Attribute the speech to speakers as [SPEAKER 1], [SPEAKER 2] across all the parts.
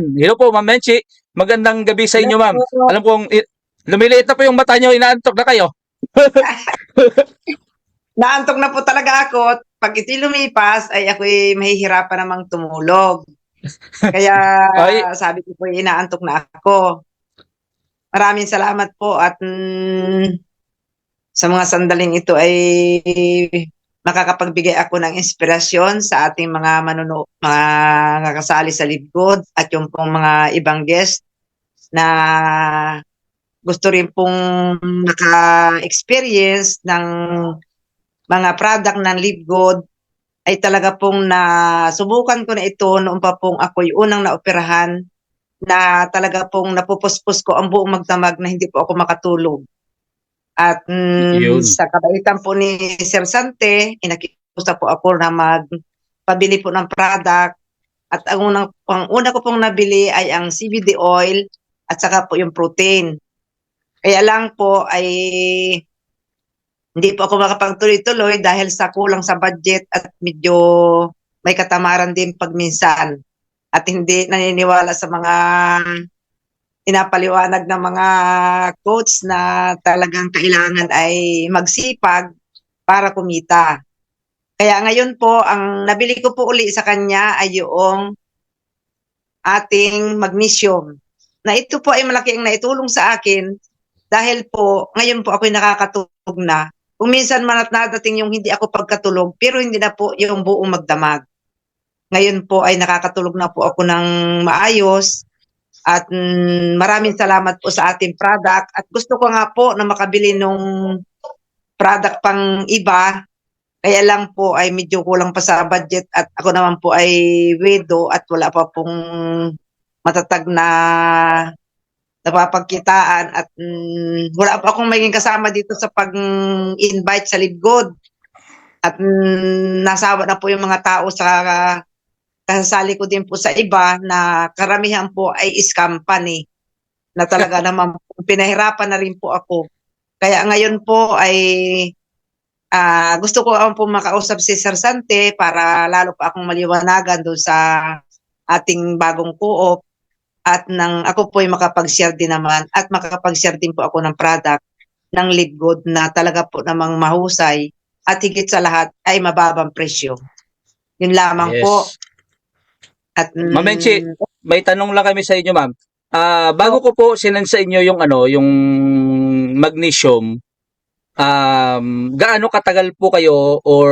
[SPEAKER 1] Hello po, Ma'am Menchi. Magandang gabi sa inyo, Ma'am. Alam kong lumiliit na po yung mata nyo, inaantok na kayo.
[SPEAKER 2] Naantok na po talaga ako. Pag iti lumipas, ay ako'y mahihirapan namang tumulog. Kaya
[SPEAKER 1] Ay.
[SPEAKER 2] sabi ko po, inaantok na ako. Maraming salamat po at mm, sa mga sandaling ito ay makakapagbigay ako ng inspirasyon sa ating mga manuno, mga nakasali sa Libgod at yung pong mga ibang guest na gusto rin pong naka-experience ng mga product ng Libgod ay talaga pong na subukan ko na ito noon pa pong ako'y unang naoperahan na talaga pong napupuspos ko ang buong magdamag na hindi po ako makatulog. At mm, sa kabaitan po ni Sir Sante, inakipusta po ako na magpabili po ng product. At ang unang, ang una ko pong nabili ay ang CBD oil at saka po yung protein. Kaya lang po ay hindi po ako makapagtuloy-tuloy dahil sa kulang sa budget at medyo may katamaran din pag minsan. At hindi naniniwala sa mga pinapaliwanag ng mga coach na talagang kailangan ay magsipag para kumita. Kaya ngayon po, ang nabili ko po uli sa kanya ay yung ating magnesium. Na ito po ay malaki ang naitulong sa akin dahil po, ngayon po ako'y nakakatulog na. Kung minsan man at nadating yung hindi ako pagkatulog, pero hindi na po yung buong magdamag. Ngayon po ay nakakatulog na po ako ng maayos at mm, maraming salamat po sa ating product at gusto ko nga po na makabili nung product pang iba kaya lang po ay medyo kulang pa sa budget at ako naman po ay widow at wala pa pong matatag na napapagkitaan at mm, wala pa akong maging kasama dito sa pag-invite sa Libgod. At mm, nasawa na po yung mga tao sa kasasali ko din po sa iba na karamihan po ay is company na talaga naman pinahirapan na rin po ako. Kaya ngayon po ay ah, gusto ko ang po makausap si Sir Sante para lalo pa akong maliwanagan doon sa ating bagong co-op at nang ako po ay makapag-share din naman at makakapag-share din po ako ng product ng Libgood na talaga po namang mahusay at higit sa lahat ay mababang presyo. Yun lamang
[SPEAKER 1] Yes.
[SPEAKER 2] po. At mm,
[SPEAKER 1] Ma'am Menchi, may tanong lang kami sa inyo, ma'am. Ah, bago ko po sinend sa inyo yung ano, yung magnesium, um, gaano katagal po kayo or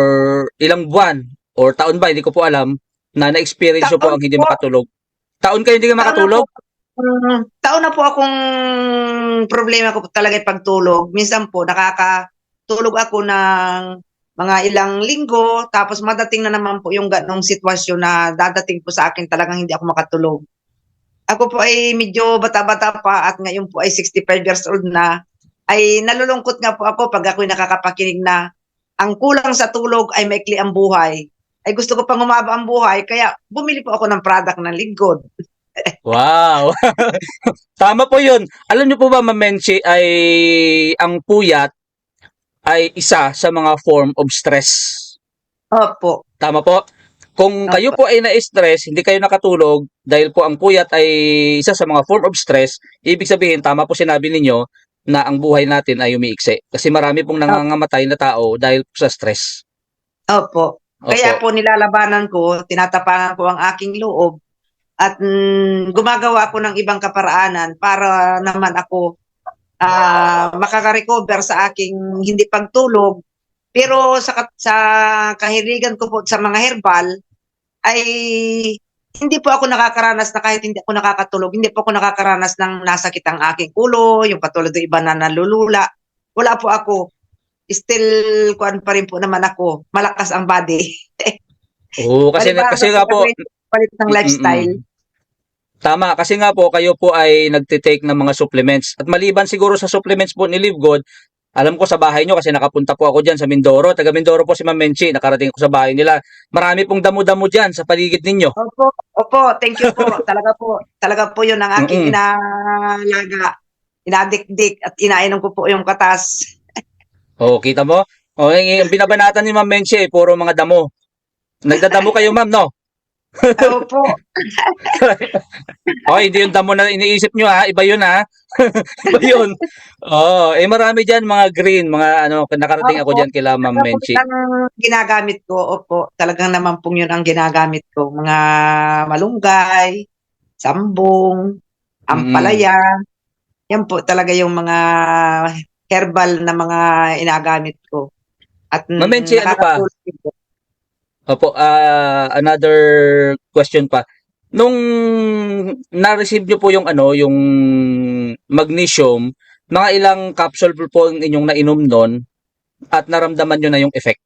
[SPEAKER 1] ilang buwan or taon ba, hindi ko po alam, na na-experience nyo po
[SPEAKER 2] Taon
[SPEAKER 1] ang hindi
[SPEAKER 2] po.
[SPEAKER 1] makatulog? Taon kayo hindi ka makatulog?
[SPEAKER 2] Mm, taon na po akong problema ko talaga yung pagtulog. Minsan po nakakatulog ako ng mga ilang linggo tapos madating na naman po yung ganong sitwasyon na dadating po sa akin talagang hindi ako makatulog. Ako po ay medyo bata-bata pa at ngayon po ay 65 years old na. Ay nalulungkot nga po ako pag ako'y nakakapakinig na ang kulang sa tulog ay maikli ang buhay. Ay gusto ko pang humaba ang buhay kaya bumili po ako ng product ng Ligod.
[SPEAKER 1] Wow! Tama po yun. Alam niyo po ba, Ma'am Menchi, ay ang puyat ay isa sa mga form of stress.
[SPEAKER 2] Opo.
[SPEAKER 1] Tama po? Kung kayo po ay na-stress, hindi kayo nakatulog, dahil po ang puyat ay isa sa mga form of stress, ibig sabihin, tama po sinabi ninyo, na ang buhay natin ay umiiksi. Kasi marami pong nangangamatay na tao dahil po sa stress.
[SPEAKER 2] Opo.
[SPEAKER 1] Opo.
[SPEAKER 2] Kaya po nilalabanan ko, tinatapangan ko ang aking loob at mm, gumagawa ako ng ibang kaparaanan para naman ako ah makaka-recover sa aking hindi pagtulog. Pero sa, sa kahiligan ko po sa mga herbal ay hindi po ako nakakaranas na kahit hindi ako nakakatulog, hindi po ako nakakaranas ng nasakit ang aking ulo, yung katulad ng iba na nalulula. Wala po ako. Still, kuan pa rin po naman ako. Malakas ang body.
[SPEAKER 1] Oo, kasi, kasi nga po,
[SPEAKER 2] palit ng lifestyle.
[SPEAKER 1] Mm-mm. Tama, kasi nga po kayo po ay nagtitake ng mga supplements. At maliban siguro sa supplements po ni Live Good, alam ko sa bahay nyo kasi nakapunta po ako dyan sa Mindoro. Taga Mindoro po si Ma'am Menchi, nakarating ko sa bahay nila. Marami pong damo-damo dyan sa paligid ninyo.
[SPEAKER 2] Opo, opo, thank you po. talaga po, talaga po 'yun ang aking
[SPEAKER 1] Mm-mm.
[SPEAKER 2] inalaga. Inadikdik at inainom ko po yung katas.
[SPEAKER 1] Oo, kita mo? O, yung, yung binabanatan ni Ma'am Menchi, eh, puro mga damo. Nagdadamo kayo, ma'am, no?
[SPEAKER 2] Opo.
[SPEAKER 1] Okay, hindi yung damo na iniisip nyo ha. Iba yun ha. Iba yun. Oo. eh marami dyan mga green, mga ano, nakarating ako
[SPEAKER 2] Opo.
[SPEAKER 1] dyan kila Ma'am Menchi.
[SPEAKER 2] ang ginagamit ko? Opo, talagang naman po yun ang ginagamit ko. Mga malunggay, sambong, ampalaya. Yan po talaga yung mga herbal na mga inagamit ko. At mm,
[SPEAKER 1] Ma'am Menchi, ano pa?
[SPEAKER 2] nakakatulong din po.
[SPEAKER 1] Opo, ah, another question pa. Nung na-receive nyo po yung ano, yung magnesium, mga ilang capsule po ang inyong nainom nun at naramdaman nyo na yung effect?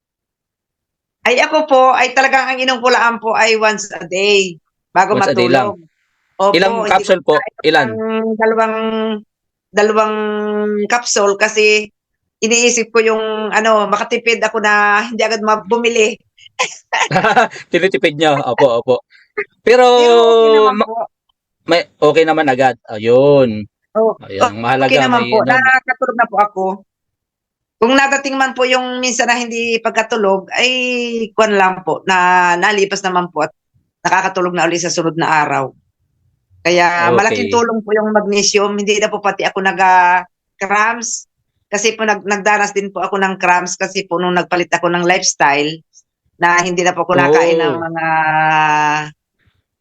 [SPEAKER 2] Ay ako po, ay talagang ang inukulaan po ay once a day bago
[SPEAKER 1] Once a day lang.
[SPEAKER 2] matulog. Opo,
[SPEAKER 1] Ilang capsule po? Ilan?
[SPEAKER 2] ang dalawang dalawang capsule kasi iniisip ko yung ano makatipid ako na hindi agad bumili.
[SPEAKER 1] Tinitipid nyo. Opo, opo. Pero,
[SPEAKER 2] okay naman po.
[SPEAKER 1] may, okay naman agad. Ayun.
[SPEAKER 2] Oh,
[SPEAKER 1] Ayun, mahalaga.
[SPEAKER 2] okay naman
[SPEAKER 1] may
[SPEAKER 2] po.
[SPEAKER 1] ano.
[SPEAKER 2] Nakakatulog na po ako. Kung nadating man po yung minsan na hindi pagkatulog, ay kuwan lang po, na nalipas naman po at nakakatulog na ulit sa sunod na araw. Kaya
[SPEAKER 1] Okay.
[SPEAKER 2] malaking tulong po yung magnesium. Hindi na po pati ako nag-cramps. Kasi po nag, nagdanas din po ako ng cramps kasi po nung nagpalit ako ng lifestyle na hindi na po ako nakain ng
[SPEAKER 1] Oh.
[SPEAKER 2] mga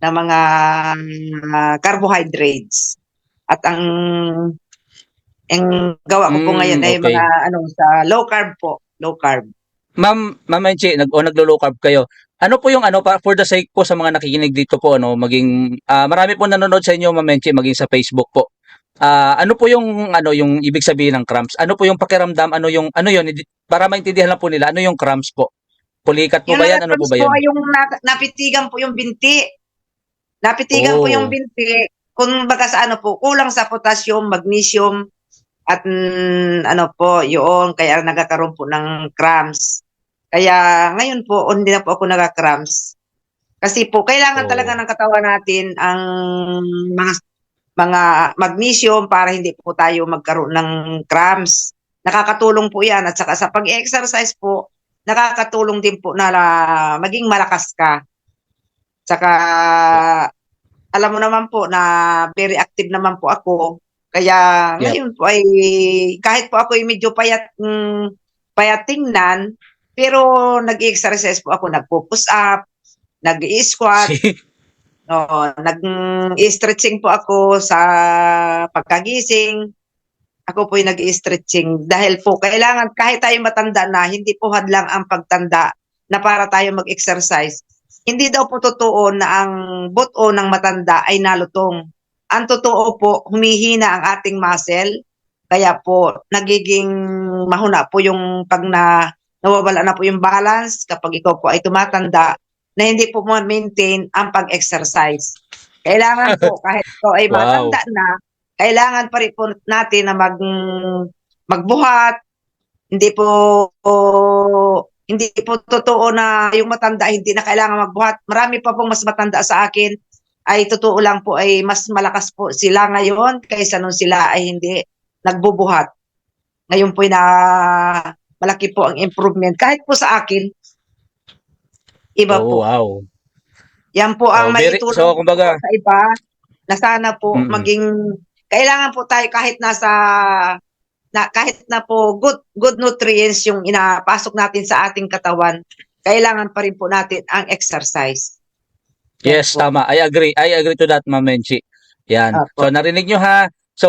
[SPEAKER 2] ng mga ah, carbohydrates. At ang ang gawa ko po
[SPEAKER 1] Mm,
[SPEAKER 2] ngayon ay
[SPEAKER 1] okay.
[SPEAKER 2] mga ano sa low carb po, low carb.
[SPEAKER 1] Ma'am, Ma'am Menchi, nag o naglo-low carb kayo. Ano po yung ano para for the sake po sa mga nakikinig dito po ano, maging ah, marami po nanonood sa inyo Ma'am Menchi maging sa Facebook po. Ah, ano po yung ano yung ibig sabihin ng cramps? Ano po yung pakiramdam? Ano yung ano yun para maintindihan lang po nila ano yung cramps po? Pulikat po ba yan? Ano po ba yan?
[SPEAKER 2] yung na- napitigan po yung binti. Napitigan po
[SPEAKER 1] Oh.
[SPEAKER 2] yung binti. Kung baga sa ano po, kulang sa potassium, magnesium, at mm, ano po, yun, kaya nagkakaroon po ng cramps. Kaya ngayon po, hindi na po ako nagka-cramps. Kasi po, kailangan
[SPEAKER 1] Oh.
[SPEAKER 2] talaga ng katawan natin ang mga mga magnesium para hindi po tayo magkaroon ng cramps. Nakakatulong po yan. At saka sa pag-exercise po, nakakatulong din po na maging malakas ka. Saka, alam mo naman po na very active naman po ako. Kaya
[SPEAKER 1] Yep.
[SPEAKER 2] ngayon po ay kahit po ako ay medyo payat mm, payat tingnan, pero nag-exercise po ako, nagpo-push up, nag-squat, Oo, nag-stretching po ako sa pagkagising. Ako po yung nag-stretching dahil po kailangan kahit tayo matanda na, hindi po hadlang ang pagtanda na para tayo mag-exercise. Hindi daw po totoo na ang buto ng matanda ay nalutong. Ang totoo po, humihina ang ating muscle. Kaya po, nagiging mahuna po yung pag na, nawawala na po yung balance kapag ikaw po ay tumatanda na hindi po ma-maintain ang pag-exercise. Kailangan po, kahit ikaw ay
[SPEAKER 1] Wow.
[SPEAKER 2] matanda na, kailangan pa rin po natin na mag, magbuhat. Hindi po, po hindi po totoo na yung matanda hindi na kailangan magbuhat. Marami pa pong mas matanda sa akin ay totoo lang po ay mas malakas po sila ngayon kaysa nung sila ay hindi nagbubuhat. Ngayon po na malaki po ang improvement. Kahit po sa akin, iba
[SPEAKER 1] Oh,
[SPEAKER 2] po.
[SPEAKER 1] wow.
[SPEAKER 2] Yan po ang
[SPEAKER 1] Oh,
[SPEAKER 2] maitulong
[SPEAKER 1] so, kumbaga-
[SPEAKER 2] sa iba na sana po
[SPEAKER 1] Mm-mm.
[SPEAKER 2] maging kailangan po tayo kahit nasa na kahit na po good good nutrients yung inapasok natin sa ating katawan, kailangan pa rin po natin ang exercise.
[SPEAKER 1] Yes,
[SPEAKER 2] po.
[SPEAKER 1] tama. I agree. I agree to that, Ma'am Menchi. Yan.
[SPEAKER 2] Opo.
[SPEAKER 1] So, narinig nyo ha. So,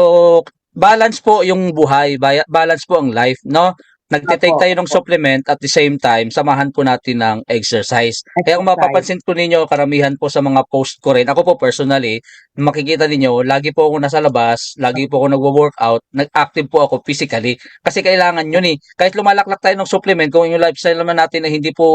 [SPEAKER 1] balance po yung buhay. Balance po ang life, no? Nagtitake tayo ng supplement at the same time, samahan po natin ng exercise. Kaya kung
[SPEAKER 2] Exercise.
[SPEAKER 1] mapapansin po ninyo, karamihan po sa mga post ko rin, ako po personally, makikita ninyo, lagi po ako nasa labas, lagi po ako nagwo-workout, nag-active po ako physically. Kasi kailangan yun eh. Kahit lumalaklak tayo ng supplement, kung yung lifestyle naman natin na hindi po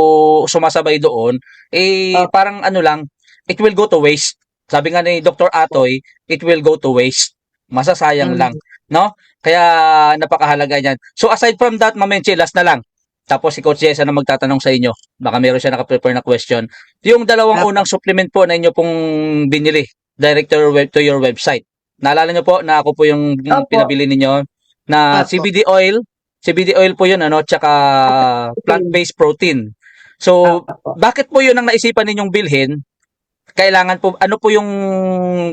[SPEAKER 1] sumasabay doon, eh
[SPEAKER 2] Opo.
[SPEAKER 1] parang ano lang, it will go to waste. Sabi nga ni Dr. Atoy, it will go to waste. Masasayang
[SPEAKER 2] Mm.
[SPEAKER 1] lang, no? Kaya napakahalaga niyan. So aside from that, Mamenche, last na lang. Tapos si Coach Jessa na magtatanong sa inyo. Baka meron siya nakaprepare na question. Yung dalawang
[SPEAKER 2] Opo.
[SPEAKER 1] unang supplement po na inyo pong binili direct to your, web, to your website. Naalala niyo po na ako po yung
[SPEAKER 2] Opo.
[SPEAKER 1] pinabili ninyo na
[SPEAKER 2] Opo.
[SPEAKER 1] CBD oil. CBD oil po yun, ano, tsaka plant-based protein. So, bakit po yun ang naisipan ninyong bilhin kailangan po, ano po yung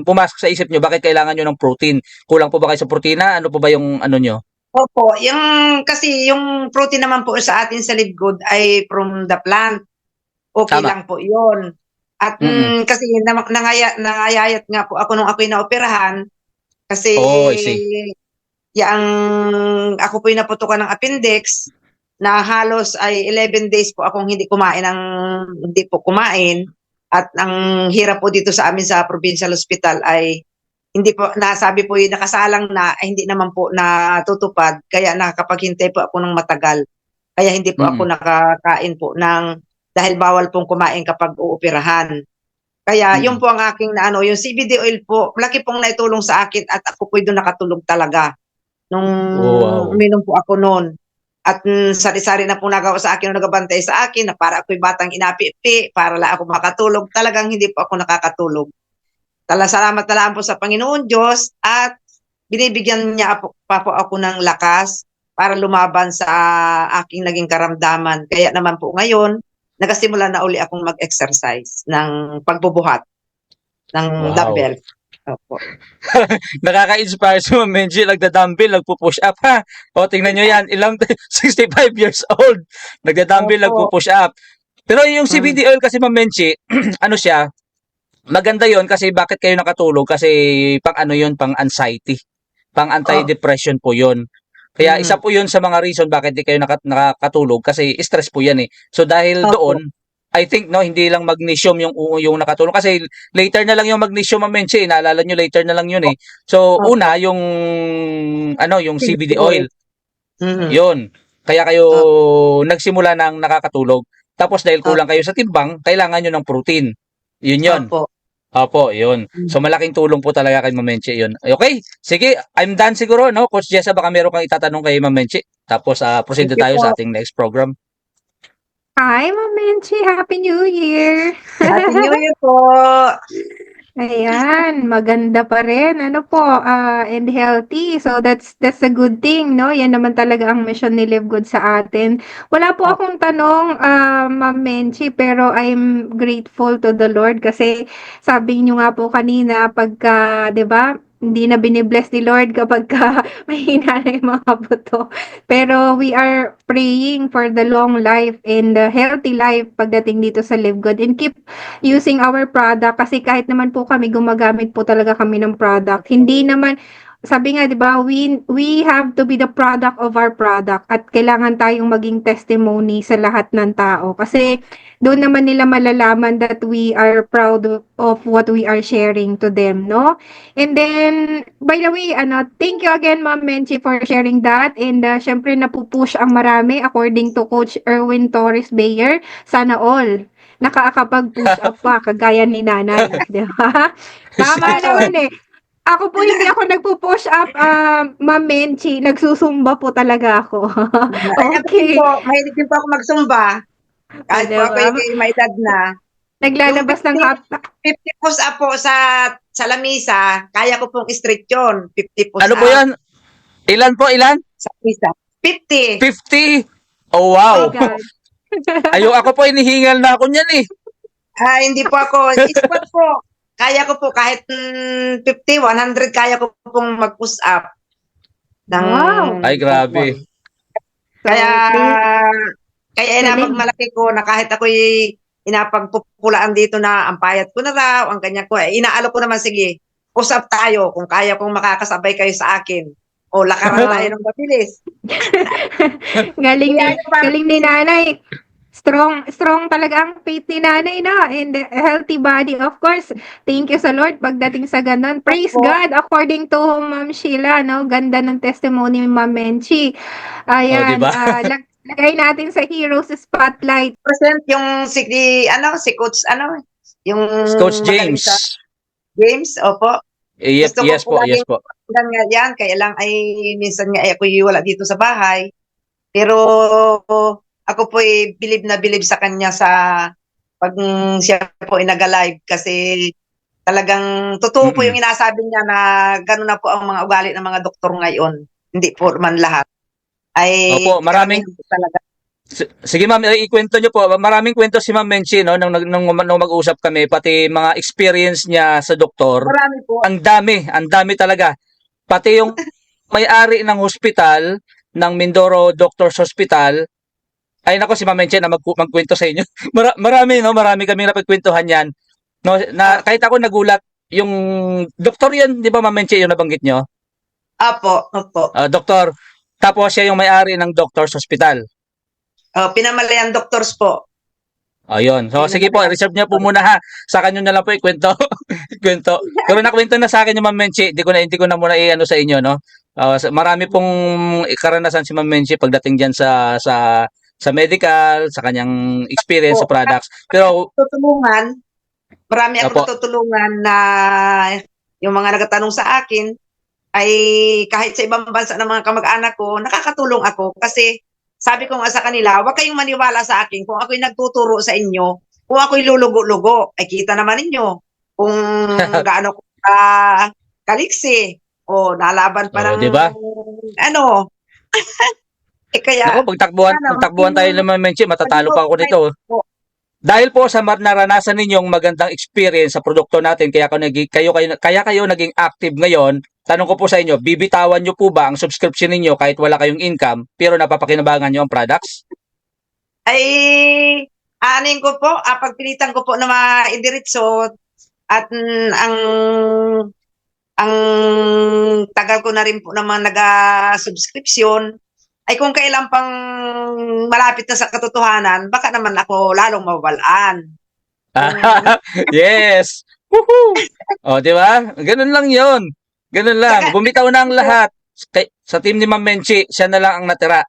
[SPEAKER 1] pumasok sa isip nyo? Bakit kailangan nyo ng protein? Kulang po ba kayo sa protina? Ano po ba yung ano nyo?
[SPEAKER 2] Opo, yung kasi yung protein naman po sa atin sa live good ay from the plant. Okay
[SPEAKER 1] Tama.
[SPEAKER 2] lang po 'yon. At
[SPEAKER 1] Mm-mm.
[SPEAKER 2] mm, kasi na- nangaya, nangayayat nga po ako nung ako'y naoperahan kasi
[SPEAKER 1] Oh,
[SPEAKER 2] yang ako po'y naputukan ng appendix na halos ay 11 days po akong hindi kumain ng hindi po kumain at ang hirap po dito sa amin sa provincial hospital ay hindi po nasabi po yung nakasalang na ay hindi naman po natutupad kaya nakapaghintay po ako ng matagal kaya hindi po
[SPEAKER 1] Mm.
[SPEAKER 2] ako nakakain po ng dahil bawal pong kumain kapag uoperahan kaya
[SPEAKER 1] Mm.
[SPEAKER 2] yun po ang aking na ano yung CBD oil po malaki pong naitulong sa akin at ako po doon nakatulog talaga nung
[SPEAKER 1] Oh, wow.
[SPEAKER 2] uminom po ako noon at mm, sari-sari na po nagawa sa akin nung nagabantay sa akin na para ako'y batang inapi para la ako makatulog. Talagang hindi po ako nakakatulog. Tala salamat na lang po sa Panginoon Diyos at binibigyan niya po, pa po ako ng lakas para lumaban sa aking naging karamdaman. Kaya naman po ngayon, nagasimula na uli akong mag-exercise ng pagbubuhat ng
[SPEAKER 1] Wow.
[SPEAKER 2] dumbbell. Opo.
[SPEAKER 1] Nakaka-inspire si Ma'am Menji, nagda-dumbbell, nagpo-push up ha. O tingnan nyo yan, ilang 65 years old, nagda-dumbbell,
[SPEAKER 2] Opo.
[SPEAKER 1] nagpo-push up. Pero yung CBD oil kasi Ma'am Menji, ano siya, maganda yon kasi bakit kayo nakatulog? Kasi pang ano yon pang anxiety. Pang anti-depression po yon. Kaya
[SPEAKER 2] Mm.
[SPEAKER 1] isa po yun sa mga reason bakit di kayo naka- nakakatulog kasi stress po yan eh. So dahil
[SPEAKER 2] Opo.
[SPEAKER 1] doon, I think no hindi lang magnesium yung yung nakatulong kasi later na lang yung magnesium Ma'am Menchi, eh. naalala nyo later na lang yun eh. So
[SPEAKER 2] Opo.
[SPEAKER 1] una yung ano yung CBD oil,
[SPEAKER 2] Mhm.
[SPEAKER 1] yun. Kaya kayo nagsimula ng nakakatulog. Tapos dahil kulang kayo sa timbang, kailangan nyo ng protein. Yun yun.
[SPEAKER 2] Opo.
[SPEAKER 1] Opo, yun.
[SPEAKER 2] Mm.
[SPEAKER 1] So malaking tulong po talaga kay Ma'am Menchi yun. Okay, sige, I'm done siguro, no? Coach Jessa, baka meron kang itatanong kay Ma'am Menchi. Tapos ah, proceed tayo
[SPEAKER 2] po.
[SPEAKER 1] sa ating next program.
[SPEAKER 3] Hi, Ma'am Menchi. Happy New Year!
[SPEAKER 2] Happy New Year po.
[SPEAKER 3] Ayan, maganda pa rin. Ano po, ah, and healthy. So that's that's a good thing, no? Yan naman talaga ang mission ni Live Good sa atin. Wala po akong tanong, ah, Ma'am Menchi, pero I'm grateful to the Lord kasi sabi niyo nga po kanina pagka, 'di ba? Hindi na binibless ni Lord kapag ka mahina na yung mga buto. Pero we are praying for the long life and the healthy life pagdating dito sa Live Good and keep using our product kasi kahit naman po kami gumagamit po talaga kami ng product. Hindi naman sabi nga 'di ba, we we have to be the product of our product at kailangan tayong maging testimony sa lahat ng tao kasi doon naman nila malalaman that we are proud of, what we are sharing to them, no? And then by the way, ano, thank you again Ma'am Menchi for sharing that and uh, syempre napupush ang marami according to Coach Erwin Torres Bayer. Sana all nakakapag-push up pa kagaya ni nanay, di ba? Tama naman eh. Ako po hindi ako nagpo-push up, uh, Ma'am Menchi. Nagsusumba po talaga ako. okay.
[SPEAKER 2] Po, mahilig din po ako magsumba. Kahit po
[SPEAKER 3] Diba?
[SPEAKER 2] ako yung may edad na.
[SPEAKER 3] Naglalabas ng hap
[SPEAKER 2] 50 push up po sa sa lamisa, kaya ko pong straight yun. 50 push
[SPEAKER 1] Ano
[SPEAKER 2] up
[SPEAKER 1] po yan? Ilan po, ilan?
[SPEAKER 2] sa lamisa. 50.
[SPEAKER 1] 50? Oh, wow.
[SPEAKER 3] Oh.
[SPEAKER 1] Ayo ako po, inihingal na ako niyan eh.
[SPEAKER 2] Ah, hindi po ako. Squat po. Kaya ko po kahit mm, 50, 100, kaya ko pong mag-push up. Ng,
[SPEAKER 3] Wow.
[SPEAKER 1] Ay, grabe.
[SPEAKER 2] Kaya, kaya inapagmalaki ko na kahit ako'y inapagpupulaan dito na ang payat ko na raw, ang ganyan ko. Eh, inaalo ko naman, sige, usap tayo kung kaya kong makakasabay kayo sa akin. O lakaran tayo ng mabilis.
[SPEAKER 3] galing
[SPEAKER 2] pa-
[SPEAKER 3] galing ni nanay. Strong, strong talaga ang faith ni nanay, no? And a healthy body, of course. Thank you sa Lord pagdating sa ganun. Praise
[SPEAKER 2] Opo.
[SPEAKER 3] God, according to Ma'am Sheila, no? Ganda ng testimony ni Ma'am Menchi. Ayan,
[SPEAKER 1] diba?
[SPEAKER 3] ah, lag- lagay natin sa Heroes Spotlight.
[SPEAKER 2] Present yung si, di- ano, si Coach, ano, yung
[SPEAKER 1] Coach James.
[SPEAKER 2] sa James, opo.
[SPEAKER 1] Eh, yes,
[SPEAKER 2] Gusto
[SPEAKER 1] yes
[SPEAKER 2] po
[SPEAKER 1] po, yes po.
[SPEAKER 2] Yan nga yan, kaya lang ay minsan nga ay ako wala dito sa bahay. Pero ako po ay bilib na bilib sa kanya sa pag siya po ay nag-live kasi talagang totoo po
[SPEAKER 1] Mm-mm.
[SPEAKER 2] yung inasabi niya na gano'n na po ang mga ugali ng mga doktor ngayon. Hindi po man lahat. Ay
[SPEAKER 1] Opo, maraming-
[SPEAKER 2] po talaga.
[SPEAKER 1] Sige ma'am, eh, ikwento nyo po. Maraming kwento si Ma'am Menchi no nung, nung, nung mag-usap kami pati mga experience niya sa doktor.
[SPEAKER 2] Marami po.
[SPEAKER 1] Ang dami, ang dami talaga. Pati yung may-ari ng hospital ng Mindoro Doctors Hospital ay nako si Ma'am na mag magkwento sa inyo. Mara- marami no, marami kami napagkwentuhan yan. No, na kahit ako nagulat yung doktor yan, di ba Ma'am yung nabanggit nyo?
[SPEAKER 2] Apo, opo.
[SPEAKER 1] Ah, doktor. Tapos siya yung may-ari ng Doctors Hospital.
[SPEAKER 2] Oh, pinamalayan doctors po.
[SPEAKER 1] Ayun. So, sige po, reserve niya po muna ha. Sa kanyo na lang po ikwento. ikwento. Pero nakwento na sa akin yung Ma'am Menchi. Hindi ko na, hindi ko na muna i-ano sa inyo, no? Sa- marami pong karanasan si Ma'am Menchi pagdating diyan sa sa sa medical, sa kanyang experience sa products. Pero
[SPEAKER 2] Tutulungan. Marami ako
[SPEAKER 1] Opo.
[SPEAKER 2] natutulungan na yung mga nagtatanong sa akin ay kahit sa ibang bansa ng mga kamag-anak ko, nakakatulong ako kasi sabi ko nga sa kanila, huwag kayong maniwala sa akin kung ako'y nagtuturo sa inyo, kung ako'y lulugo-lugo, ay kita naman ninyo kung gaano ko ka kaliksi o nalaban pa
[SPEAKER 1] Oo,
[SPEAKER 2] ng
[SPEAKER 1] di ba?
[SPEAKER 2] ano. eh kaya,
[SPEAKER 1] ako, pagtakbuhan,
[SPEAKER 2] Sana,
[SPEAKER 1] pagtakbuhan tayo ng Ma'am Menchi, matatalo pa ako nito. Dahil po sa mar- naranasan ninyong magandang experience sa produkto natin, kaya kayo, kayo, kayo, kaya kayo naging active ngayon, tanong ko po sa inyo, bibitawan nyo po ba ang subscription ninyo kahit wala kayong income, pero napapakinabangan nyo ang products?
[SPEAKER 2] ay aning ko po, ah, pagpilitan ko po na maidiretso at mm, ang ang tagal ko na rin po naman naga-subscription ay kung kailan pang malapit na sa katotohanan, baka naman ako lalong mawawalan.
[SPEAKER 1] yes! Woohoo! O, di ba? Ganun lang yon. Ganun lang. Bumitaw na ang lahat. Kay- Sa team ni Ma'am Menchi, siya na lang ang natira.